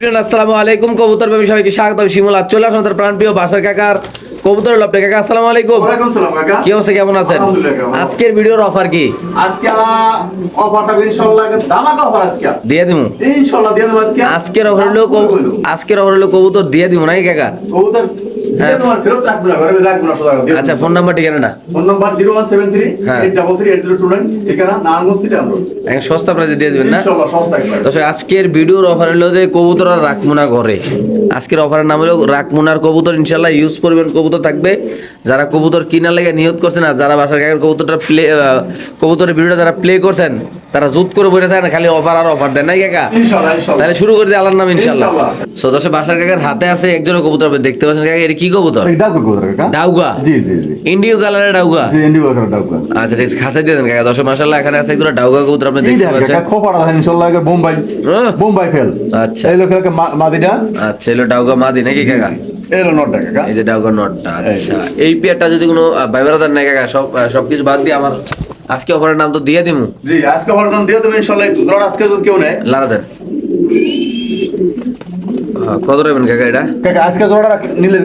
আসসালামু আলাইকুম। কবুতর প্রেমী সবাইকে স্বাগত শিমুল আর চলে আসুন তার প্রাণপ্রিয় বাসার কাকার কবুতর লপটে কাকা আসসালামু আলাইকুম। কি অবস্থা কেমন আছেন? আজকের ভিডিওর অফার কি? আজকে অফারটা ইনশাআল্লাহ ধামাকা অফার আজকে। দিয়ে দিমু? ইনশাআল্লাহ দিয়ে দেবো আজকে। আজকের অফার হলো আজকের অফার হলো কবুতর দিয়ে দিমু নাকি কাকা? কবুতর হ্যাঁ। আচ্ছা ফোন নাম্বার ঠিকানাটা? Phone number zero one seven three. Eight double three eight zero two nine ঠিকানা নারায়ণগঞ্জ সিটি আমরা সস্তা প্রাইসে দিয়ে দিবেন না? সস্তা আজকের ভিডিওর অফার হলো যে কবুতর আর রাখমুনা করে আজকের অফারের নাম হলো রাখমুনার কবুতর ইনশাল্লাহ ইউজ করবেন কবুতর থাকবে। যারা কবুতর কিনার লেগে নিয়ত করছেন আর যারা বাসার কাকের কবুতরটা প্লে কবুতরের ভিডিওটা যারা প্লে করছেন তারা জুত করে বসে থাকেন খালি অফার আর অফার দেন নাই কাকা? তাহলে শুরু করে দিয়ে আল্লাহর নাম ইনশাল্লাহ। সো দর্শক বাসার কাকার হাতে আছে একজনের কবুতর আপনি দেখতে পাচ্ছেন কাকা এটা কি কবুতর? কবুতর ডাউগা? জি জি জি। ইন্ডিও কালারের ডাউগা? জি ইন্ডিগো কাকা ডাকো আচ্ছা ঠিক খাসাই দিয়ে দেন কাকা। দর্শক মাসাল্লাহ এখানে আছে একজন ডাউগা কবুতর আপনি দেখতে দেখ পাচ্ছেন। খোপাড়া ইনশাআল্লাহ বোম্বাই। বোম্বাই ফেল। আচ্ছা। এই লোক মাদিটা? আচ্ছা এলো ডাউগা মাদি নাকি কাকা? এই নটটা কাকা। এই যে ডাউগার নটটা আচ্ছা। এই পেয়ারটা যদি কোনো বাইবেরাদার নাই কাকা সব সবকিছু বাদ দিয়ে আমার আজকে অফারের নাম তো দিয়ে দিমু। জি আজকে অফার দাম দিয়ে দেবো ইনশাআল্লাহ ধর আজকে যদি কেউ নেয়। লারা দেন। কত নেবেন কাকা এটা? কাকা আজকে জোড়া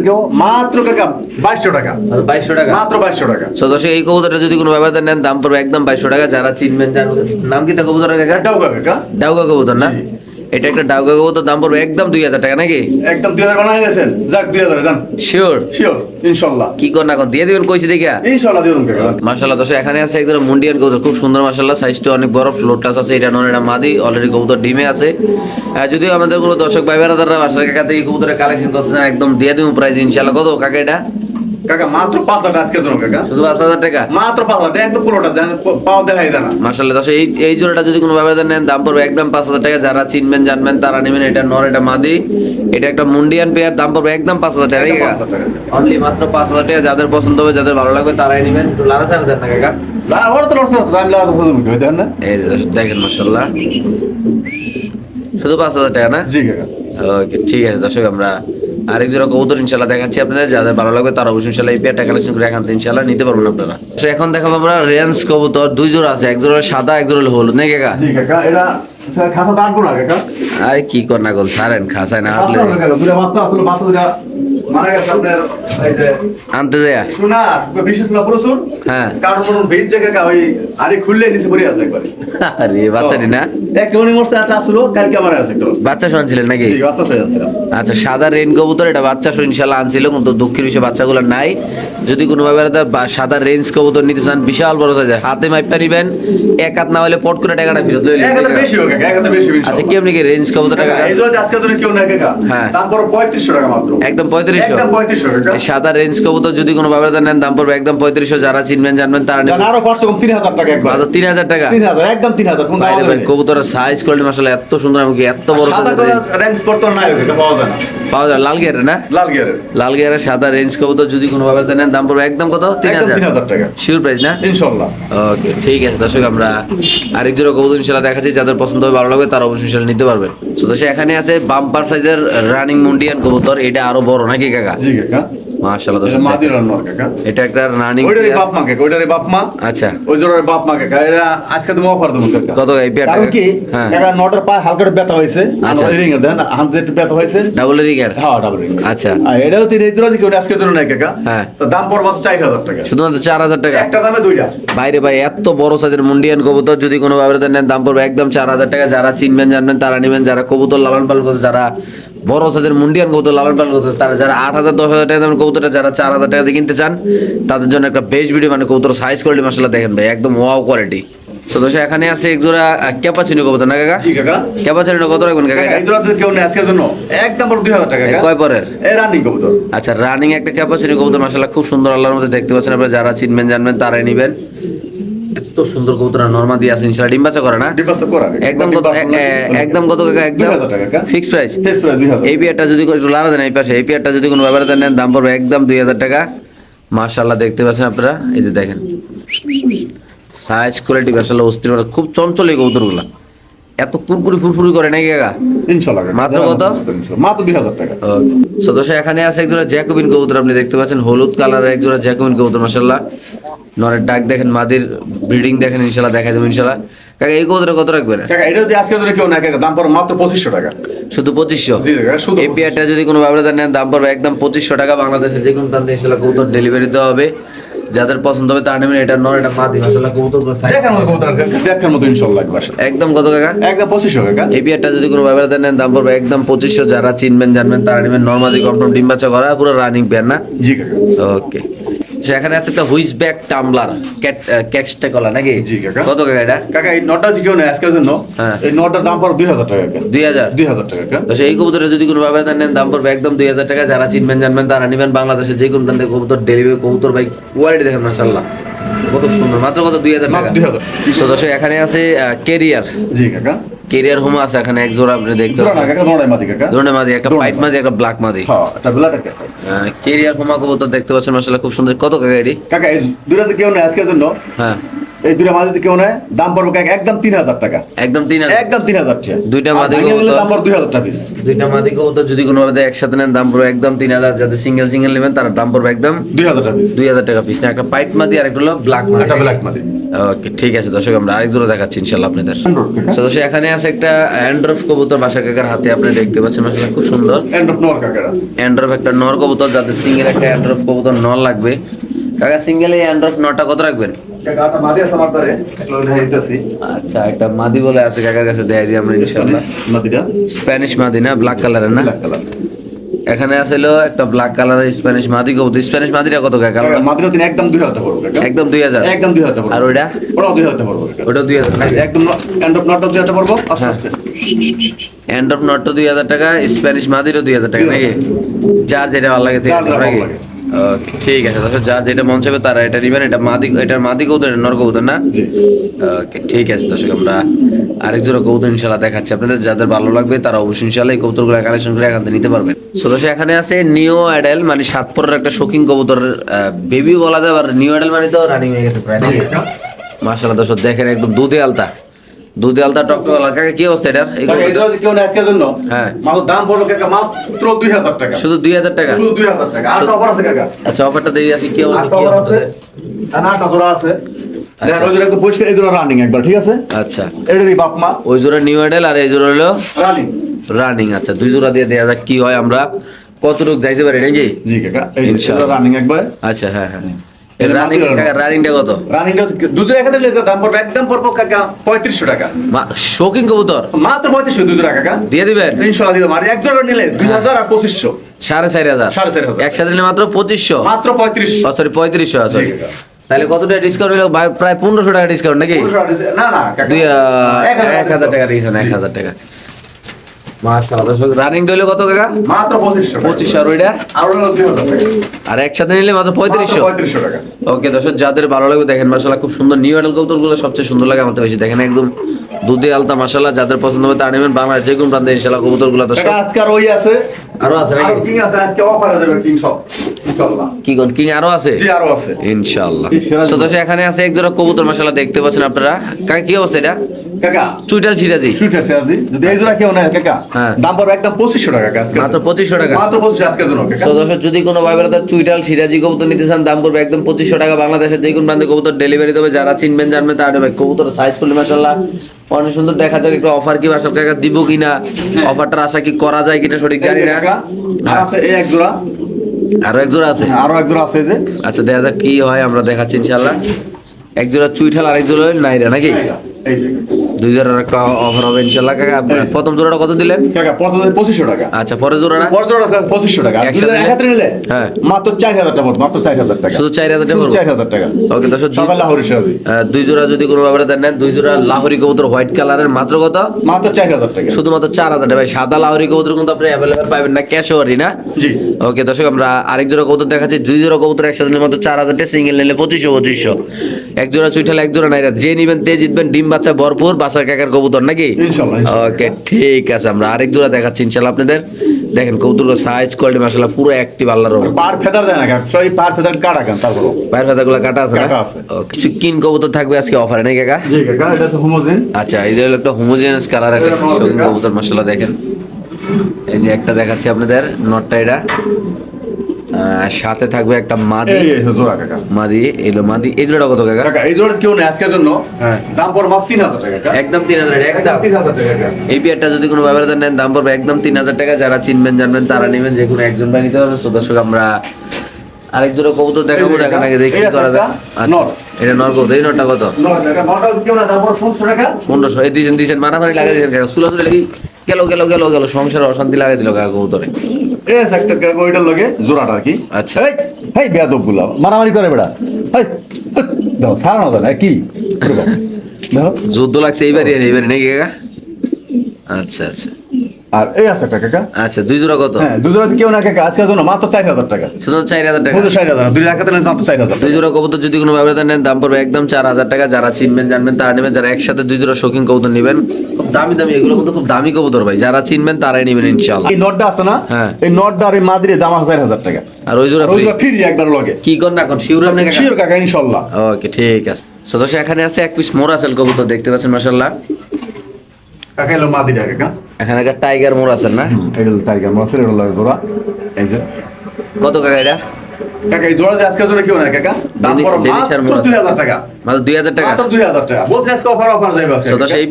কেউ? মাত্র কাকা বাইশশো টাকা। বাইশশো টাকা? মাত্র বাইশশো টাকা। এই কবুতরটা যদি কোনো ব্যবহার নেন দাম পড়বে একদম বাইশশো টাকা। যারা চিনবেন নাম কি তা কবুতরের কাকা? এটাও কাকা। ডাউগা কবুতর না। এটা একটা ডাউগা কবুতর দাম পড়বে একদম দুই হাজার টাকা নাকি? একদম দুই হাজার বানাই গেছেন যাক দুই হাজার যান। শিওর শিওর ইনশাল্লাহ। কি কর না কর দিয়ে দিবেন কইছি দেখা। ইনশাল্লাহ দিয়ে দেবেন। মাশাআল্লাহ দর্শক এখানে আছে একজন মুন্ডিয়ান কবুতর খুব সুন্দর মাশাআল্লাহ সাইজটা অনেক বড় ফ্লোর টাচ আছে এটা নন এটা মাদি অলরেডি কবুতর ডিমে আছে। আর যদিও আমাদের কোনো দর্শক ভাই বেড়াদাররা বাসার কাকা থেকে কবুতরের কালেকশন করতে চান একদম দিয়ে দিব প্রাইস ইনশাআল্লাহ কত কাকা এটা? কাকা মাত্র পাঁচ হাজার আজকের জন্য কাকা। শুধু পাঁচ হাজার টাকা? মাত্র পাঁচ হাজার একদম পুরোটা দেখাই জানা এই এই জোড়াটা যদি কোনো ব্যবহার নেন দাম পড়বে একদম পাঁচ হাজার টাকা। যারা চিনবেন জানবেন তারা নেবেন এটা নর এটা মাদি। এটা একটা মুন্ডিয়ান পেয়ার দাম পড়বে একদম পাঁচ হাজার টাকা কাকা অনলি মাত্র পাঁচ হাজার টাকা যাদের পছন্দ হবে যাদের ভালো লাগবে তারাই নেবেন। একটু লারা ছাড়া দেন না কাকা? এই দেখেন শুধু পাঁচ হাজার টাকা না? জি কাকা। ওকে ঠিক আছে দর্শক আমরা আরেক জোড়া কবুতর ইনশাল্লাহ দেখাচ্ছি আপনাদের। যাদের ভালো লাগবে তারা অবশ্যই ইনশাল্লাহ এই পেয়ারটা কালেকশন করে এখান থেকে ইনশাল্লাহ নিতে পারবেন আপনারা। তো এখন দেখাবো আমরা রেঞ্জ কবুতর। দুই জোড়া আছে এক জোড়া সাদা এক জোড়া হলুদ। নাকি কাকা? কাকা এটা খাসা দাঁড় না কাকা। আরে কি কর না কর সারেন খাসায় না আসলে মারা গেছে আপনার এই যে আনতে যায় শোনা বিশেষ না প্রচুর হ্যাঁ। কারণ কোন বেজ জায়গা ওই আরে খুললে নিচে পড়ে আছে একবার। আরে বাচ্চাটি না? এক মরছে কালকে আমার আছে বাচ্চা শোনাচ্ছিলেন নাকি? জি বাচ্চা আচ্ছা সাদা রেইন কবুতর এটা বাচ্চা সহ ইনশাআল্লাহ আনছিল কিন্তু দুঃখের বিষয় বাচ্চাগুলো নাই। যদি কোনো ভাবে সাদা রেঞ্জ কবুতর নিতে চান বিশাল বড় সাইজ হাতে মাইপা নিবেন এক হাত না হলে পট করে টাকাটা ফেরত লইলেন এক হাজার বেশি হোক এক হাজার বেশি আচ্ছা কেমনি কি রেঞ্জ কবুতর টাকা? হ্যাঁ। তারপর পঁয়ত্রিশশো টাকা মাত্র। একদম পঁয়ত্রিশশো। একদম পঁয়ত্রিশশো টাকা এই সাদা রেঞ্জ কবুতর যদি কোনো ভাবে নেন দাম পড়বে একদম পঁয়ত্রিশশো। যারা চিনবেন জানবেন তারা নেবেন। আরও পাঁচশো তিন হাজার টাকা একবার। মাত্র তিন হাজার টাকা? তিন হাজার একদম তিন হাজার কোন বাইরে ভাই কবুতরের সাইজ কোয়ালিটি মাসাল্লাহ এত সুন্দর আমাকে এত বড় সাদা স্পট তো নাই পাওয়া যায় না। পাওয়া যায় লাল গিয়ারে না? লাল গিয়ারের। লাল গিয়ারের সাদা রেঞ্জ কবুতর যদি কোনো ভাবে নেন দাম পড়বে একদম কত? তিন হাজার। টাকা। শিওর প্রাইস না? ইনশাল্লাহ। ওকে ঠিক আছে দর্শক আমরা আরেক জোড়া কবুতর ইনশাল্লাহ দেখাচ্ছি যাদের পছন্দ হবে ভালো লাগবে তারা অবশ্যই ইনশাল্লাহ নিতে পারবেন। তো দর্শক এখানে আছে বাম্পার সাইজের রানিং মুন্ডিয়ান কবুতর এটা আরও বড় নাকি কাকা? জি কাকা। মাশাআল্লাহ মাদির রান্নার কাকা। এটা একটা রানিং ওইটারই বাপ মা কাকা ওইটারই বাপ মা। আচ্ছা। ওই জোড়ার বাপ মা কাকা এরা আজকে তুমি অফার দেবো কাকা। কত এই পেয়ারটা কারণ কি হ্যাঁ। কাকা নটার পায়ে হালকা ব্যথা হয়েছে। আচ্ছা। রিং এর দেন হাতে একটু ব্যথা হয়েছে। ডাবল রিগার হ্যাঁ ডাবল রিং আচ্ছা। এটাও তিন এই জোড়া কেউ আজকে জন্য নাই কাকা। হ্যাঁ। তো দাম টাকা। শুধুমাত্র চার হাজার টাকা? একটা দামে দুইটা। বাইরে ভাই এত বড় সাইজের মুন্ডিয়ান কবুতর যদি কোনো ভাবে নেন দাম পড়বে একদম চার হাজার টাকা। যারা চিনবেন জানবেন তারা নেবেন। যারা কবুতর লালন পালন করছে যারা বড় সাইজের মুন্ডিয়ান কবুতর লালন পালন করছে তারা যারা আট হাজার দশ হাজার টাকা দামের কবুতরটা যারা চার হাজার টাকা দিয়ে কিনতে চান তাদের জন্য একটা বেস্ট ভিডিও মানে কবুতর সাইজ কোয়ালিটি মাসাল্লাহ দেখেন ভাই একদম ওয়াও কোয়ালিটি তো দোষে এখানে আছে এক জোড়া ক্যাপাচিনি কবুতর না কাকা? জি কাকা। ক্যাপাচিনি কত রাখবেন কাকা? এই জোড়া কেউ নেই আজকের জন্য একদম পড় টাকা কাকা। কয় পরের? এ রানিং কবুতর। আচ্ছা রানিং একটা ক্যাপাসিটি কবুতর মাসাল্লাহ খুব সুন্দর আল্লাহর মধ্যে দেখতে পাচ্ছেন আপনারা যারা চিনবেন জানবেন তারাই নেবেন। এত সুন্দর কবুতরা নরমা দিয়ে আছে ইনশাআল্লাহ ডিম বাচ্চা করে না? করা। একদম কত একদম কত কাকা একদম fix price fix price? Fixed price দুই হাজার। এই পেয়ারটা যদি একটু লাড়া দেন এই পাশে এই পেয়ারটা যদি কোনো ব্যাপারে দেন দাম পড়বে একদম দুই হাজার টাকা। মাশাআল্লাহ দেখতে পাচ্ছেন আপনারা? এই যে দেখেন। সাইজ কোয়ালিটি মাশাআল্লাহ অস্থির মানে খুব চঞ্চল এই কবুতরগুলা। এত কুরকুরি ফুরফুরি করে নাকি কাকা? মাত্র কত? মাত্র দুই হাজার টাকা। এখানে আছে একজোড়া জ্যাকোবিন কবুতর আপনি দেখতে পাচ্ছেন হলুদ কালারের একজোড়া জ্যাকোবিন কবুতর নরের ডাক দেখেন মাদির ব্রিডিং দেখেন ইনশাল্লাহ দেখা যাবে ইনশাল্লাহ কাকা এই কবুতরে কত রাখবেন কাকা এটা যদি জন্য কেউ না কাকা দাম পড়বে মাত্র পঁচিশশো টাকা। শুধু পঁচিশশো? জি কাকা শুধু এই পেয়ারটা যদি কোনো ব্যবহার নেন দাম পড়বে একদম পঁচিশশো টাকা বাংলাদেশে যে কোনো প্রান্তে এসে কবুতর ডেলিভারি দেওয়া হবে। যাদের পছন্দ হবে তার নেবেন এটা নর এটা মাদি আসলে কবুতর দেখার মতো কবুতর দেখার মতো ইনশাআল্লাহ একবার। একদম কত কাকা? একদম পঁচিশশো কাকা। এই বিয়ারটা যদি কোনো ব্যাপারে দেন দাম পড়বে একদম পঁচিশশো। যারা চিনবেন জানবেন তারা নেবেন। নর্মালি কনফার্ম ডিম বাচ্চা করা পুরো রানিং বিয়ার না? জি কাকা। ওকে সেখানে আছে একটা হুইস ব্যাগ টাম্বলার ক্যাট ক্যাক্সটা কলা নাকি? কত কাকা এটা? কাকা এই নটা কেউ নেয় আজকের জন্য। হ্যাঁ। এই নটার দাম দুই হাজার টাকা দুই হাজার? দুই হাজার টাকা তো সেই কবুতরে যদি কোনো ভাবে নেন দাম পড়বে একদম দুই হাজার টাকা। যারা চিনবেন জানবেন তারা নেবেন বাংলাদেশে যে কোনো কবুতর ডেলিভারি কবুতর ভাই কোয়ালিটি দেখেন মাসাল্লাহ কত সুন্দর মাত্র কত? দুই হাজার টাকা। দুই হাজার। দর্শক এখানে আছে কেরিয়ার জি কাকা। কেরিয়ার হোম আছে এখানে এক জোড়া আপনি দেখতে পাচ্ছেন। মাদি একটা পাইপ মাদি। একটা ব্ল্যাক মাদি। হ্যাঁ কেরিয়ার হোমা কবুতর দেখতে পাচ্ছেন মাসাল্লাহ খুব সুন্দর। কত কাকা এটি? কাকা দুইটা কেউ নেয় আজকের জন্য। হ্যাঁ। এই দুইটা যদি কেউ নেয় দাম পড়বে একদম তিন হাজার টাকা। একদম তিন হাজার। একদম তিন হাজার টাকা। দুইটা মাদি। দাম পড়বে দুই হাজার টাকা পিস দুইটা মাদি কবুতর যদি কোনো ভাবে একসাথে নেন দাম পড়বে একদম তিন হাজার। যাদের সিঙ্গেল সিঙ্গেল নেবেন তার দাম পড়বে একদম দুই হাজার টাকা পিস দুই হাজার টাকা পিস একটা পাইট মাদি আর একটা হলো ব্ল্যাক মাদি। একটা ব্ল্যাক মাদি। ওকে ঠিক আছে দর্শক আমরা আরেক জোড়া দেখাচ্ছি ইনশাল্লাহ আপনাদের। তো দর্শক এখানে আছে একটা অ্যান্ড্রফ কবুতর বাসা কাকার হাতে আপনি দেখতে পাচ্ছেন। মাসাল্লাহ খুব সুন্দর। এন্ড অফ নোর কাকারা। অ্যান্ড্রফ একটা নর কবুতর যাদের সিঙ্গেল একটা অ্যান্ড্রফ কবুতর নর লাগবে। কাকা সিঙ্গেল এই অ্যান্ড্রফ নটা কত রাখবেন? কাকা একটা মাদি আছে আমার দ্বারে দেখাইতেছি আচ্ছা একটা মাদি বলে আছে কাকার কাছে দেয় দিই আমরা ইনশাল্লাহ মাদিটা? স্প্যানিশ মাদি না ব্ল্যাক কালারের না? ব্ল্যাক কালার এখানে আছিল একটা ব্ল্যাক কালারের স্প্যানিশ মাদি কবুতর। স্প্যানিশ মাদিটা কত কাকা? কাকা মাদিটা তিনি একদম টাকা পড়বে একদম দুই হাজার। একদম দুই হাজার টাকা আর পড়বে ওইটা? ওটাও টাকা পড়বে ওটা দুই হাজার একদম এন্ড অফ নটটা দুই হাজার টাকা পড়ব। এন্ড অফ নটটা দুই হাজার টাকা স্প্যানিশ মাদিরও টাকা নাকি? যার যেটা ভালো লাগে। ঠিক আছে দর্শক যার যেটা মন চাইবে তারা এটা নিবেন। এটা মাদি এটার মাদি কবুতর এটা নর কবুতর না? ওকে ঠিক আছে দর্শক আমরা আরেক জোড়া কবুতর ইনশাল্লাহ দেখাচ্ছি। আপনাদের যাদের ভালো লাগবে তারা অবশ্যই ইনশাল্লাহ এই কবুতরগুলো কালেকশন করে এখান থেকে নিতে পারবেন। সো দর্শক এখানে আছে নিও অ্যাডেল মানে সাতপুরের একটা শৌখিন কবুতর বেবি বলা যায় আর নিও অ্যাডেল মানে তো রানিং হয়ে গেছে প্রায় নাকি? মাশাআল্লাহ দর্শক দেখেন একদম দুধে আলতা। দুধে আলতা কাকা কি অবস্থা কবুতর? জন্য কেউ নেয় আজকের জন্য হ্যাঁ। দাম কাকা মাত্র দুই হাজার টাকা। শুধু দুই হাজার টাকা? শুধু দুই হাজার টাকা। আর অফার আছে কাকা। আচ্ছা অফারটা আছে কি অবস্থা কি আছে। আটটা জোড়া আছে। রানিং একবার ঠিক আচ্ছা। এটারই বাপ মা। ওই জোড়া নিউ অ্যাডেল আর এই জোড়া হলো রানিং রানিং আচ্ছা দুই জোড়া দিয়ে যাক কি হয় আমরা। কতটুকু যাইতে পারি নাকি? জি কাকা ইনশাআল্লাহ। রানিং একবার। আচ্ছা হ্যাঁ হ্যাঁ। রানিংটা কত? রানিংটা দুধের এখানে দাম পড়বে একদম পড়ব কাকা পঁয়ত্রিশশো টাকা। শৌখিন কবুতর। মাত্র পঁয়ত্রিশশো দুধ কাকা। দিয়ে দিবেন? ইনশাল্লাহ দিলাম আর এক জোড়া নিলে দুই হাজার আর পঁচিশশো। সাড়ে চারি হাজার। সাড়ে চারি হাজার। একসাথে নিলে মাত্র পঁচিশশো। মাত্র পঁয়ত্রিশশো সরি পঁয়ত্রিশশো সরি। তাহলে কত টাকা ডিসকাউন্ট হলো প্রায় পনেরোশো টাকা ডিসকাউন্ট নাকি? না না এক হাজার টাকা দিয়েছেন এক হাজার টাকা। রানিং কত টাকা। মাত্র আর ওইটা? একসাথে নিলে মাত্র টাকা। ওকে দর্শক যাদের ভালো লাগবে দেখেন মাসাল্লাহ খুব সুন্দর নিউ আইডল কবুতরগুলো সবচেয়ে সুন্দর লাগে আমাদের বেশি দেখেন একদম দুধে আলতা মাসাল্লাহ যাদের পছন্দ হবে তা নেবেন বাংলাদেশ যে কোনো প্রান্তে ইনশাল্লাহ কবুতরগুলো কাকা আজকে আর ওই আছে? আরও আছে? আর কিং আছে আজকে অফারে দেবে কিং সব কি কোন কিং আরও আছে? জি আরও আছে। ইনশাআল্লাহ। তো দর্শক এখানে আছে এক জোড়া কবুতর মাসাল্লাহ দেখতে পাচ্ছেন আপনারা। কাকা কি অবস্থা এটা? কাকা চুইটাল ছিটাজি। আছে আজি যদি এই জোড়া কেউ নেয় কাকা হ্যাঁ। দাম পড়বে একদম পঁচিশশো টাকা কাকা মাত্র পঁচিশশো টাকা। মাত্র পঁচিশশো আজকের জন্য কাকা। তো দর্শক যদি কোনো ভাই বেড়াতে চুইটাল সিরাজি কবুতর নিতে চান দাম পড়বে একদম পঁচিশশো টাকা। বাংলাদেশের যে কোনো প্রান্তে কবুতর ডেলিভারি দেবে। যারা চিনবেন জানবেন তারা কবুতর সাইজ করলে মাসাল্লাহ অনেক সুন্দর দেখা যাক একটু অফার কি বাসব কাকা দিব কিনা অফারটার আশা কি করা যায় কিনা সঠিক জানি না। আর আছে এই এক জোড়া। আরও এক জোড়া আছে? হ্যাঁ, আরও এক জোড়া আছে যে। আচ্ছা দেখা যাক কি হয় আমরা দেখাচ্ছি ইনশাল্লাহ এক জোড়া চুইঠাল আরেক জোড়া নাইরা নাকি? দুই জোড়ার একটা অফার হবে ইনশাল্লাহ কাকা প্রথম জোড়াটা কত দিলেন? কাকা প্রথমে পঁচিশশো টাকা। আচ্ছা পরে জোড়াটা বড় জোড়া পঁচিশশো টাকা। একসাথে যদি নিলে? হ্যাঁ। মাত্র চার হাজার টাকা মাত্র চার হাজার টাকা। শুধু চার হাজার টাকা চার হাজার টাকা। ওকে দর্শক লাহোরি সাহায্য দুই জোড়া যদি কোনো ব্যাপারে দেন দুই জোড়া লাহোরি কবুতর হোয়াইট কালারের মাত্র কত? মাত্র চার হাজার টাকা। শুধুমাত্র চার হাজার টাকা। সাদা লাহোরি কবুতর কিন্তু আপনি অ্যাভেলেবেল পাবেন না ক্যাশোয়ারি না? জি। ওকে দর্শক আমরা আরেক জোড়া কবুতর দেখাচ্ছি। দুই জোড়া কবুতর একসাথে নিলে মাত্র চার হাজার টাকা সিঙ্গেল নিলে পঁচিশশো পঁচিশশো। এক জোড়া চুইঠাল এক জোড়া নাইরা। যে নিবেন তে জিতবেন। ডিম বাচ্চা ভরপুর বাসার কাকার কবুতর নাকি। ওকে ঠিক আছে আমরা আরেক জোড়া দেখাচ্ছি ইনশাল্লাহ আপনাদের। দেখেন কবুতর সাইজ কোয়ালিটি মাসাল্লাহ পুরো অ্যাক্টিভ আল্লাহর রহমতে। পার ফেদার দেয় না কাকা। সব পার ফেদার কাটা কান? তারপর পায়ের পাতাগুলো কাটা আছে না। কিছু কিন কবুতর থাকবে আজকে অফারে নাকি কাকা? জি কাকা এটা তো হোমোজেন আচ্ছা এই যে হলো একটা হোমোজেনাস কালার একটা। কবুতর মাসাল্লাহ দেখেন। এই যে একটা দেখাচ্ছি আপনাদের নটটা এটা। সাথে থাকবে একটা মাদি। জোড়া মাদি এলো মাদি। এই জোড়াটা কত কাকা? কাকা এই জোড়া কেউ নেই আজকের জন্য? হ্যাঁ। দাম পড়বে মাত্র তিন হাজার টাকা একদম তিন হাজার একদম তিন হাজার টাকা এই পেয়ারটা যদি কোনো ব্যবহার নেন দাম পড়বে একদম তিন হাজার টাকা। যারা চিনবেন জানবেন তারা নেবেন যে কোনো একজন ভাই নিতে পারবেন দর্শক আমরা আরেক জোড়া কবুতর দেখাবো দেখা নাকি দেখি করা যায়। আচ্ছা। এটা নর কত? এই নরটা কত? নয় টাকা নটা কেউ না দাম পড়বে পনেরোশো টাকা। পনেরোশো। এই দিয়েছেন দিয়েছেন মারামারি লাগাই দিয়েছেন সুলা সুলা লাগি। গেল গেল গেল গেল সংসারে অশান্তি লাগাই দিল কাকা এই আছে একটা কাকা ওইটার লগে জোড়াটা আর কি। আচ্ছা। এই এই বেয়াদবগুলা মারামারি করে বেড়া। এই দাও ছাড়া না দাও কি? যুদ্ধ লাগছে এইবারই এইবারই নাকি কাকা? আচ্ছা আচ্ছা। আর এই আছে একটা কাকা। আচ্ছা দুই জোড়া কত? হ্যাঁ দুজোড়া কেউ না কাকা আজকের জন্য মাত্র চার হাজার টাকা। শুধু চার হাজার টাকা? বুঝো ষাট হাজার দুই লাখ টাকা মাত্র চার হাজার দুই জোড়া কবুতর যদি কোনো ব্যবধান নেন দাম পড়বে একদম চার হাজার টাকা। যারা চিনবেন জানবেন তারা নেবেন। যারা একসাথে দুই জোড়া শৌখিন কবুতর নেবেন খুব দামি দামি এগুলো কিন্তু খুব দামি কবুতর ভাই। যারা চিনবেন তারাই নেবেন ইনশাল্লাহ এই নটটা আছে না? হ্যাঁ। এই নটটা আর এই মাদিরে দাম আছে চার হাজার টাকা। আর ওই জোড়া ফ্রি একবার লগে। কি কর না কোন শিউর আপনি কাকা? কাকা ইনশাল্লাহ ওকে ঠিক আছে। সদস্য এখানে আছে এক পিস মোরাসেল কবুতর দেখতে পাচ্ছেন মাশাল্লাহ কাকা এলো কাকা। এখানে একটা টাইগার মোরাসেল না? এটা টাইগার মাছের এটা লগে জোড়া। কত কাকা এটা? কাকা এই জোড়া যে আজকের জন্য কেউ না কাকা? দাম পড়ো মাত্র মোড় আছে। দুই হাজার টাকা। মাত্র দুই হাজার টাকা। মাত্র দুই হাজার টাকা। বলছি আজকে অফার অফার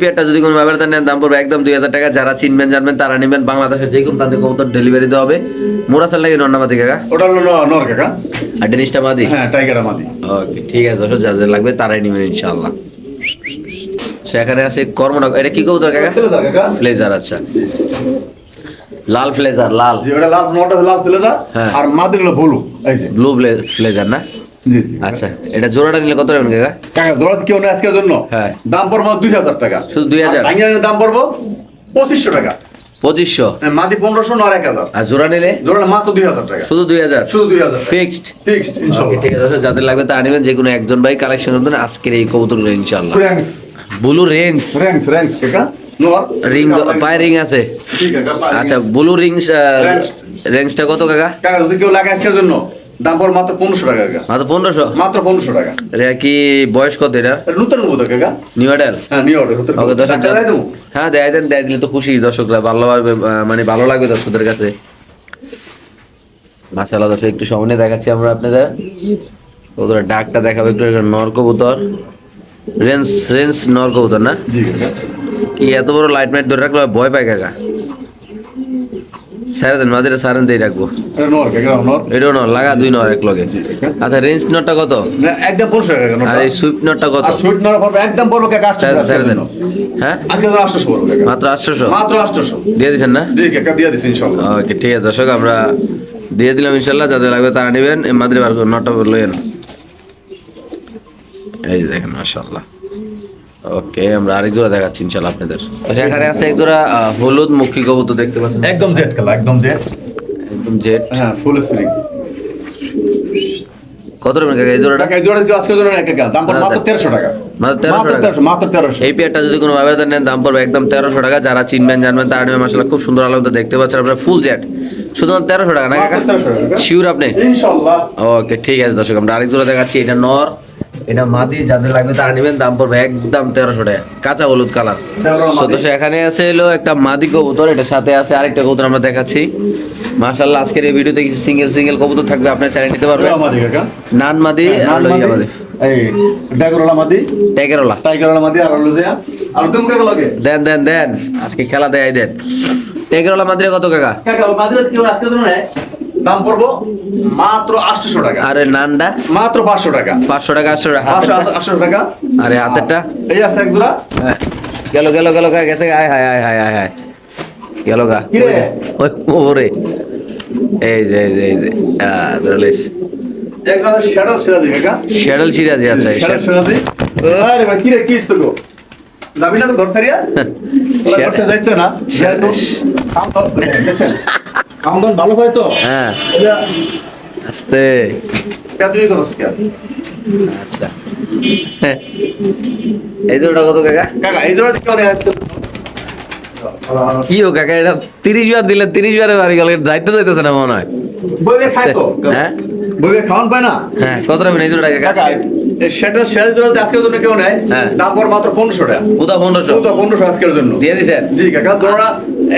পেয়ারটা যদি কোনো ব্যবধান নেন দাম পড়বে একদম দুই হাজার টাকা। যারা চিনবেন জানবেন তারা নেবেন। বাংলাদেশের যে কোনো তাদের কবুতর ডেলিভারি দেওয়া হবে। মোরাসেল লাগে নন্নামাতি কাকা? ওটা হলো নর কাকা। আর ডেনিসটা মাদি? হ্যাঁ টাইগার মাদি। ওকে ঠিক আছে দর্শক যাদের লাগবে তারাই নেবেন ইনশাআল্লাহ। সেখানে আছে কর্মনক এটা কি কবুতর কাকা? ফ্লেজার আচ্ছা। লাল ফ্লেজার লাল। ওটা লাল নটা লাল হ্যাঁ। আর মাদির ব্লু এই যে। ব্লু ফ্লেজার না? জি জি। আচ্ছা এটা জোড়াটা নিলে কত নেবেন কাকা? কাকা জোড়া কেউ না আজকের জন্য? হ্যাঁ। দাম পড়ব দুই হাজার টাকা। শুধু 2000? আর দাম পড়ব পঁচিশশো টাকা। পঁচিশশো? হ্যাঁ, মাদি পনেরোশো নয় এক হাজার। আর জোড়া নিলে? জোড়া মাত্র দুই হাজার টাকা। শুধু দুই হাজার? শুধু দুই হাজার। ফিক্সড ফিক্সড ইনশাল্লাহ। ঠিক আছে যাদের লাগবে তা নেবেন যে কোনো একজন ভাই কালেকশন করবেন আজকের এই কবুতরগুলো ইনশাআল্লাহ র্যাঙ্কস ব্লু রেঞ্জ কাকা। নোয়ার রিং পায়ে রিং আছে। আচ্ছা ব্লু রিং রেঞ্জটা কত কাকা? কাকা যদি কেউ লাগে আজকের জন্য দাম পড় মাত্র পনেরোশো টাকা কাকা। মাত্র পনেরোশো? মাত্র পনেরোশো টাকা। এটা কি বয়স কত এটা? এটা নতুন নেব কাকা। নিউ মডেল হ্যাঁ নিউ অর্ডার ওকে দর্শক দেয় হ্যাঁ দেয় দেন দেয় দিলে তো খুশি দর্শকরা ভালোভাবে মানে ভালো লাগবে দর্শকদের কাছে। মাসাল্লাহ দর্শক একটু সামনে দেখাচ্ছি আমরা আপনাদের। ওদের ডাকটা দেখাবো একটু এটা নর কবুতর। রেঞ্জ রেঞ্জ নর কবুতর না? কি এত বড় লাইট মাইট ধরে রাখলে ভয় পায় কাকা? সারা দেন মাঝে সারেন দিয়ে রাখব। এটাও নর লাগা দুই নর এক লগে। আচ্ছা রেঞ্জ নটটা কত? একদম কাকা আর এই সুইপ নটটা কত? নর পড়বে একদম পড়বে কাকা হ্যাঁ? আজকে তো আটশোশো পড়বে মাত্র আটশোশো? মাত্র আটশোশো। দিয়ে দিচ্ছেন না? জি কাকা দিয়ে ওকে ঠিক আছে দর্শক আমরা দিয়ে দিলাম ইনশাল্লাহ যাদের লাগবে তারা নেবেন। মাদ্রি বার করে নটা লইয়েন এই দেখেন মাশাল্লাহ ওকে আমরা আরেক জোড়া দেখাচ্ছি ইনশাল্লাহ আপনাদের। আচ্ছা, এখানে আছে এক জোড়া হলুদ মুখী কবুতর দেখতে পাচ্ছেন। একদম জেড কালা একদম জেড। একদম জেট হ্যাঁ ফুল স্প্রিং কত রকম এই জোড়াটা? এই জোড়া যদি আজকে এক দাম পড়বে মাত্র টাকা। এই পেয়ারটা কোনো নেন দাম পড়বে একদম তেরোশো টাকা। যারা চিনবেন জানবেন তারা নেবে খুব সুন্দর আলাদা দেখতে পাচ্ছেন আপনার ফুল জেট শুধুমাত্র তেরোশো টাকা না কাকা শিওর আপনি? ওকে ঠিক আছে দর্শক আমরা আরেক জোড়া দেখাচ্ছি এটা নর। এটা মাদি যাদের লাগবে তারা নেবেন দাম পড়বে একদম তেরোশো টাকা। কাঁচা হলুদ কালার। সদস্য এখানে আছে এলো একটা মাদি কবুতর এটার সাথে আছে আরেকটা কবুতর আমরা দেখাচ্ছি। মাশাল্লাহ আজকের এই ভিডিওতে কিছু সিঙ্গেল সিঙ্গেল কবুতর থাকবে আপনি চালিয়ে নিতে পারবেন। নান মাদি আর হলো মাদি। এই ডাগরলা মাদি। টাইগারলা মাদি আর আর তুমি কাকা লাগে। দেন দেন দেন। আজকে খেলা দেয় দেন। টাইগারওয়ালা মাদিরে কত কাকা? কাকা মাদি কি আজকে নেয় দাম পড়ব মাত্র আটশো টাকা। আরে নানটা মাত্র পাঁচশো টাকা। পাঁচশো টাকা আটশো টাকা। আটশো টাকা। আরে হাতেরটা। এই আছে এক হ্যাঁ। গেল গেল গেল গা গেছে আয় হায় হায় হায় হায় হায় গেল গা। কি রে? ওই ওরে। এই যে এই যে এই যে। এক জোড়া সিরাজি কাকা। শ্যাডল সিরাজি আছে সিরাজি আরে ভাই কি রে কি তো যাবি না তো ঘর ছাড়িয়া? ঘর যাইছে না। তো ভালো হয় তো? হ্যাঁ। আস্তে। কে তুমি করছ কে? আচ্ছা। হ্যাঁ। এই ওটা কত কাকা? কাকা এই জোড়া কি করে আছে কি ও কাকা এটা তিরিশ বার দিলে তিরিশ বারে বাড়ি গেল যাইতে যাইতেছে না মনে হয়। বইবে খায় তো? হ্যাঁ। বইবে খাওয়ান পায় না? হ্যাঁ কত রাখবেন এই জোড়া কাকা? জোড়া যদি আজকের জন্য কেউ নেয়? হ্যাঁ। দাম মাত্র পনেরোশো টাকা। কোথা পনেরোশো। পনেরোশো আজকের জন্য। দিয়ে দিছেন? জি কাকা জোড়া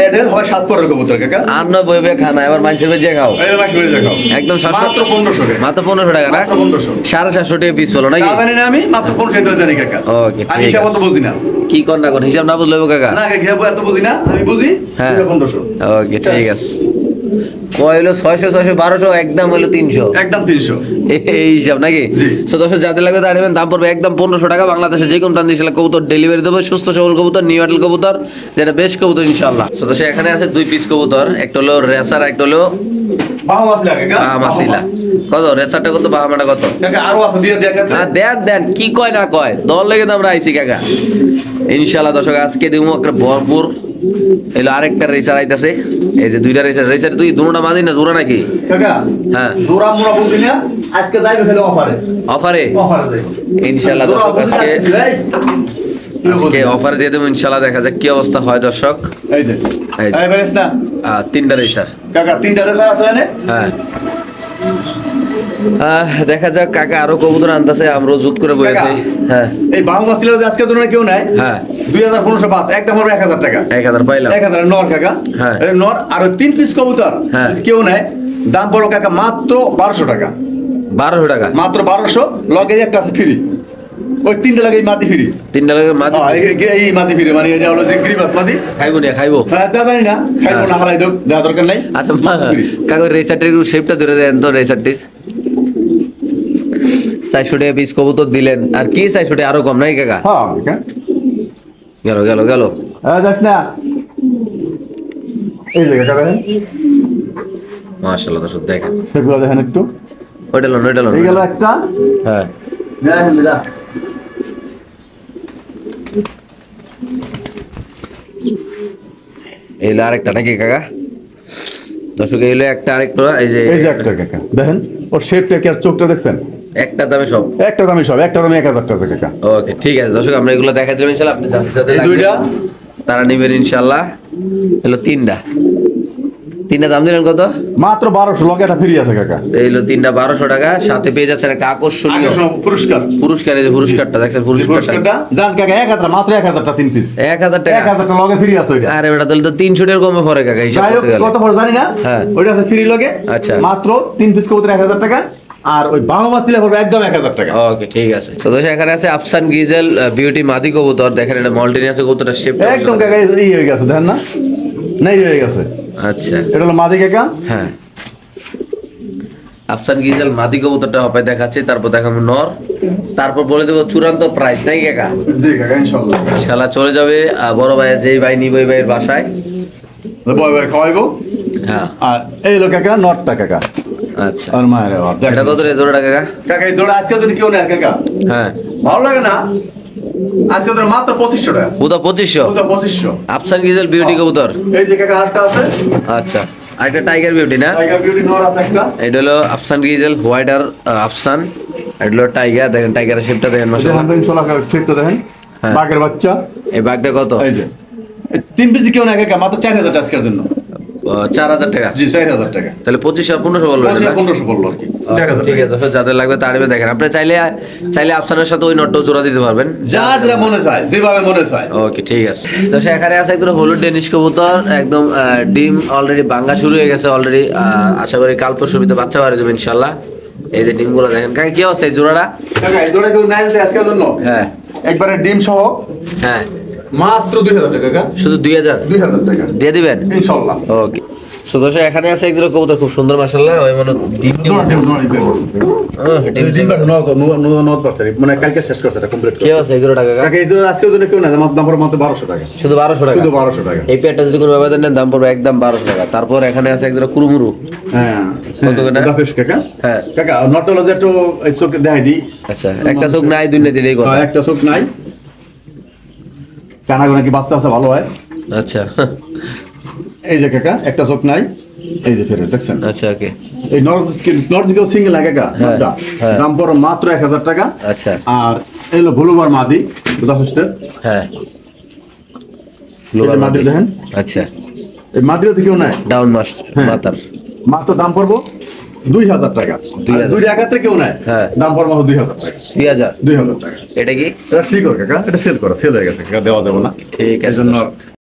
এদের হয় সাত পরের কবুতর কাকা। আর নয় বইবে খানা এবার মাইসের বেজে খাও এই মাস বেড়ে দেখাও। একদম মাত্র পনেরোশো টাকা মাত্র পনেরোশো টাকা মাত্র 1500 সাড়ে চারশো টাকা পিস বলো নাকি? জানি না আমি মাত্র পনেরোশো টাকা জানি কাকা। ওকে, আমি হিসাব মতো বুঝি না। কি কর না কোন হিসাব না বুঝলে কাকা। না হিসাব এত বুঝি না আমি বুঝি হ্যাঁ। পনেরোশো। ওকে ঠিক আছে। কয় হলো? ছয়শো ছয়শো বারোশো একদম হলো তিনশো। একদম তিনশো। এই হিসাব নাকি। তো যাদের লাগবে তার নেবেন দাম পড়বে একদম পনেরোশো টাকা। বাংলাদেশে যে কবুতর ডেলিভারি দেবো। সুস্থ সবল কবুতর নিউ আটল কবুতর যেটা বেশ কবুতর ইনশাল্লাহ। তো এখানে আছে দুই পিস কবুতর। একটা হলো রেসার একটা হলো বাহামাসিলা কত? রেসারটা কত? বাহামাটা আরও দেন দেন। কি কয় না কয়? দল লেগে তো আমরা আইছি কাকা। ইনশাল্লাহ দর্শক আজকে দিব একটা ভরপুর এলো আরেকটা রেসার আইতাছে। এই যে দুইটা রেসার রেসার তুই দুটোটা মাঝি না জোড়া নাকি? কাকা হ্যাঁ। দৌড়া মোড়া বুঝি না আজকে যাইবে ফেলে অফারে অফারে অফারে যাইবে ইনশাল্লাহ দর্শক না, আজকে আজকে অফার দিয়ে দেবো ইনশাল্লাহ দেখা যাক কি অবস্থা হয় দর্শক। এই যে। এই। বেরেস না তিনটা রেসার কাকা তিনটা রেসার আছে এনে হ্যাঁ। আহ, দেখা যাক কাকা আরও কবুতর আনতেছে আমরা জুত করে বসেছি হ্যাঁ। এই বাহু মাছ ছিল আজকে জন্য কেউ নাই। হ্যাঁ। দুই হাজার পনেরোশো বাদ একদম হবে এক হাজার টাকা। এক হাজার পাইলাম। এক হাজার নর কাকা। হ্যাঁ। এই নর আর তিন পিস কবুতর হ্যাঁ। কেউ নাই। দাম পড়ো কাকা মাত্র বারোশো টাকা। বারোশো টাকা? মাত্র বারোশো লগে একটা আছে ফ্রি ওই তিনটা লাগে মাটি ফ্রি তিনটা লাগে মাঝে এই মাটি ফ্রি মানে এটা হলো যে গ্রিবাস মাটি। খাইবো না খাইবো। হ্যাঁ তা জানি না খাইবো হ্যাঁ। না হারাই দোক দেওয়া দরকার নাই। আচ্ছা। কাকু রেসারটির শেপটা ধরে দেন তো রেসারটির। চারশো টাকা পিস কবুতর দিলেন। আর কি চারশো টাকা? আরও কম নাই কাকা? হ্যাঁ গেল গেল গেল। যাস না। এই যে কাকা দেখেন। মাশাল্লাহ দর্শক দেখেন। সেগুলো দেখেন একটু। ওইটা লোন ওইটা লোন। এই গেল একটা। হ্যাঁ। দেখেন দাদা এইলো আরেকটা নাকি কাকা? দর্শক এইলো একটা আরেকটা এই যে এই যে একটা কাকা। দেখেন ওর শেপটা কি আর চোখটা দেখছেন? একটা দামে সব? একটা দামি সব একটা দামি এক হাজার টাকা কাকা ওকে ঠিক আছে। দর্শক আমরা এগুলো দেখা ইনশাল্লাহ। আপনি যাদের যাদের দুইটা? তারা নেবেন ইনশাল্লাহ। এলো তিনটা। তিনটা দাম দিলেন কত? মাত্র বারোশো লগে একটা ফ্রি আছে কাকা। এইলো তিনটা বারোশো টাকা। সাথে পেয়ে যাচ্ছেন একটা আকর্ষণীয় পুরস্কার। পুরস্কার এই যে পুরস্কারটা দেখছেন পুরস্কারটা? জান কাকা এক হাজার মাত্র এক হাজারটা তিন পিস এক হাজার এক টাকা হাজারটা লগে ফ্রি আছে ওইটা। আরে তাহলে তো তিনশো টাকার কমে পড়ে কাকা হিসাব কত পড়ে জানি না। হ্যাঁ। ওইটা আছে ফ্রি লগে। আচ্ছা। মাত্র তিন পিস কবুতর এক হাজার টাকা। আর ওই বাংলা মাছ পড়বে একদম এক হাজার টাকা। ওকে ঠিক আছে। তো দর্শক এখানে আছে আফসান গিজেল বিউটি মাদি কবুতর। দেখেন এটা মল্টিনি আছে কবুতরটা শেপ একদম কাকা এই হয়ে গেছে দেখেন না? নেই হয়ে গেছে। আচ্ছা। এটা হলো মাদি কাকা। হ্যাঁ। আফসান গিজেল মাদি কবুতরটা হবে দেখাচ্ছি তারপর দেখাবো নর। তারপর বলে দেবো চূড়ান্ত প্রাইস নাই কাকা? জি কাকা ইনশাল্লাহ শালা চলে যাবে বড় ভাইয়ের যেই ভাই নিবে ওই ভাইয়ের বাসায়। বয় বয় খাওয়াইবো। হ্যাঁ। আর এই হলো কাকা নটটা কাকা। আচ্ছা। আর মায়ের আবার এটা কত রে? জোড়া কাকা? কাকা এই দৌড়া আজকে যদি কেউ নেয় কাকা। হ্যাঁ। ভালো লাগে না? আজকে তোর মাত্র পঁচিশশো টাকা। আফসান গিজেল বিউটি কবুতর। এই যে কাকা আটটা আছে। আচ্ছা। আরেকটা টাইগার বিউটি না? টাইগার বিউটি নর আছে একটা। এটা হলো আফসান গিজেল হোয়াইট আর আফসান। এটা হলো টাইগার দেখেন টাইগারের শেপটা দেখেন দেখেন হ্যাঁ। বাঘের বাচ্চা। এই বাঘটা কত? এই যে। তিন পিস কেউ কাকা মাত্র চার হাজার টাকা আজকের জন্য। চার হাজার টাকা। জি চার হাজার টাকা। তাহলে পঁচিশশো আর পনেরোশো বলল পনেরোশো বলল আর কি। ঠিক আছে যাদের লাগবে তাড়বে দেখেন। আপনি চাইলে চাইলে আফসানের সাথে ওই নটটাও জোড়া দিতে পারবেন। যা যেটা মনে চায় যেভাবে মনে চায়। ওকে ঠিক আছে। তো সেখানে আছে একদম হলুদ ডেনিশ কবুতর একদম ডিম অলরেডি বাঙ্গা শুরু হয়ে গেছে অলরেডি আশা করি কাল পরশু ভিতরে বাচ্চা বার যাবে ইনশাল্লাহ। এই যে ডিমগুলো দেখেন। কাকা কি অবস্থা এই জোড়াটা? জোড়া কেউ নেয় আজকের জন্য? হ্যাঁ। একবারে ডিম সহ? হ্যাঁ। মাত্র দুই হাজার টাকা শুধু দুই হাজার? দুই হাজার টাকা। দিয়ে দিবেন? ইনশাল্লাহ। ওকে। তো দর্শক এখানে আছে একজন কবুতর খুব সুন্দর মাসাল্লাহ ওই মানে ডিম ডিম ডিম। হ্যাঁ, ডিম ডিম নদ পারছে মানে কালকে শেষ করছে এটা কমপ্লিট কি আছে এগুলো টাকা কাকা? এই জন্য আজকের জন্য কেউ না দাম পড়ে মাত্র বারোশো টাকা। শুধু বারোশো টাকা? শুধু বারোশো টাকা। এই পেয়ারটা যদি কোনো ব্যবধান নেন দাম পড়বে একদম বারোশো টাকা। তারপর এখানে আছে একজন কুরুমুরু হ্যাঁ কত করে? দাফেশ কাকা। হ্যাঁ। কাকা নটলজি একটু এই চোখে দেখাই আচ্ছা একটা চোখ নাই দুই নাই দিলেই কথা। হ্যাঁ, একটা চোখ নাই। কানা গোনা কি বাচ্চা আছে ভালো হয়? আচ্ছা। এই যে কাকা একটা চোখ নাই। এই যে ফেরত দেখছেন? আচ্ছা ওকে। এই নর্থ নর্থ দিকেও সিঙ্গেল হয় কাকা হ্যাঁ, হ্যাঁ। দাম পড়ো মাত্র এক হাজার টাকা। আচ্ছা। আর এই হলো ভুলুবার মাদি দাফেস্টের হ্যাঁ। মাদি। দেখেন। আচ্ছা। এই মাদিও তো কেউ নাই? ডাউন মাস হ্যাঁ। মাতার মাত্র দাম পড়ব? দুই হাজার টাকা। দুই টাকাতে কেউ নেয় হ্যাঁ। দাম পড়ব দুই হাজার টাকা। দুই হাজার। দুই হাজার টাকা। এটা কি? এটা কাকা। এটা সেল করা। সেল হয়ে গেছে কাকা। দেওয়া যাবে না। ঠিক এই জন্য দর্শক।